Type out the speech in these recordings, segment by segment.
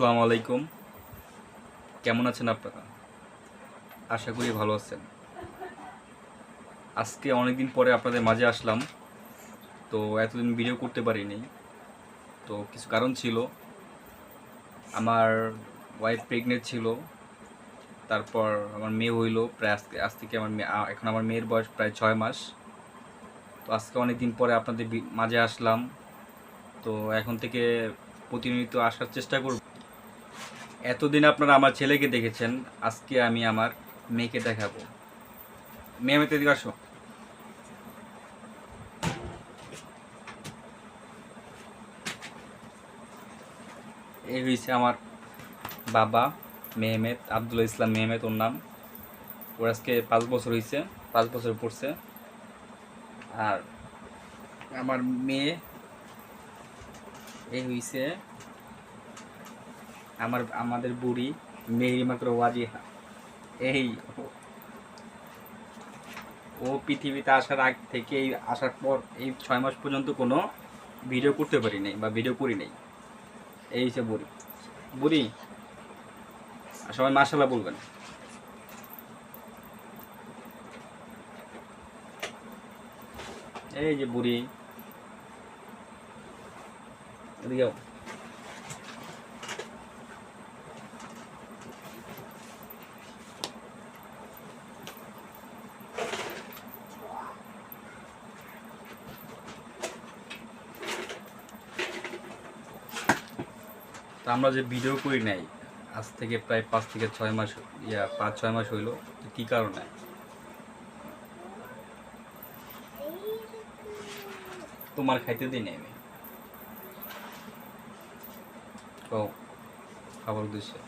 আসসালামু আলাইকুম। কেমন আছেন আপনারা? আশা করি ভালো আছেন। আজকে অনেকদিন পরে আপনাদের মাঝে আসলাম। তো এতদিন ভিডিও করতে পারিনি। তো কিছু কারণ ছিল। আমার ওয়াইফ প্রেগনেন্ট ছিল। তারপর আমার মেয়ে হইল। প্রায় আজকে, আজ থেকে আমার মেয়ে এখন আমার মেয়ের বয়স প্রায় ছয় মাস। তো আজকে অনেক দিন পরে আপনাদের মাঝে আসলাম। তো এখন থেকে প্রতিনিয়ত আসার চেষ্টা করব। এতদিন আপনারা আমার ছেলেকে দেখেছেন, আজকে আমি আমার মেয়েকে দেখাবো। মেয়ে মেতে দিকে আসো। এই হয়েছে আমার বাবা, মেহমেদ আবদুল্লাহ ইসলাম মেহমেদ, ওর নাম। ওর আজকে পাঁচ বছর হয়েছে পাঁচ বছর পড়ছে। আর আমার মেয়ে, এই হইছে আমার, আমাদের বুড়ি মেহরি মাত্র ওয়াজিহা এই, ও- পৃথিবীতে আসার আগ থেকে এই আসার পর, এই ছয় মাস পর্যন্ত কোনো ভিডিও করতে পারি নাই বা ভিডিও করি নাই। এই হচ্ছে বুড়ি। বুড়ি, সবাই মাসাল্লাহ বলবেন। এই যে বুড়ি, এদিকে আমরা যে ভিডিও করি নাই আজ থেকে প্রায় পাঁচ থেকে ছয় মাস ইয়া পাঁচ ছয় মাস হইল কী কারণে? তোমার খাইতে দিই নাই আমি। খাবার উদ্দেশ্যে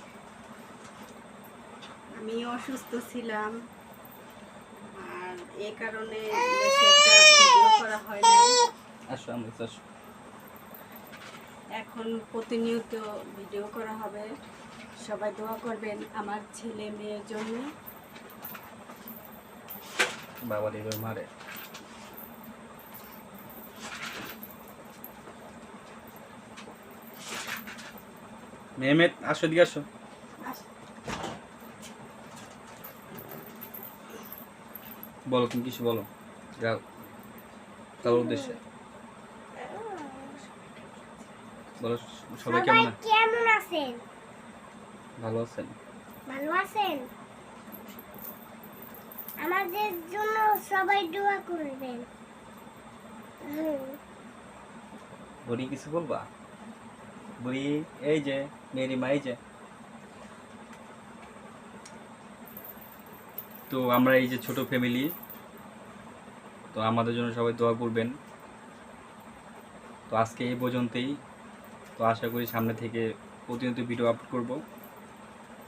আমি অসুস্থ ছিলাম আর এ কারণে বেশি একটা ভিডিও করা হয় না আসো আমরা আসো। এখন প্রতিনিয়ত ভিডিও করা হবে। সবাই দোয়া করবেন আমার ছেলে মেয়ের জন্য। বাবার এবার মারে। মেহমেদ আসো দিকে আসো। বলো তুমি কিছু বলো। যাও, তার উদ্দেশ্যে। বলো সবাই কেমন কেমন আছেন? ভালো আছেন? ভালো আছেন? আমাদের জন্য সবাই দোয়া করবেন। বুড়ি কিছু বলবা? বুড়ি এই যে মেরি মা এই যে। তো আমরা এই যে ছোট ফ্যামিলি তো আমাদের জন্য সবাই দোয়া করবেন। তো আজকে এই পর্যন্তই। তো আশা করি সামনে থেকে প্রতিনিয়ত ভিডিও আপলোড করব।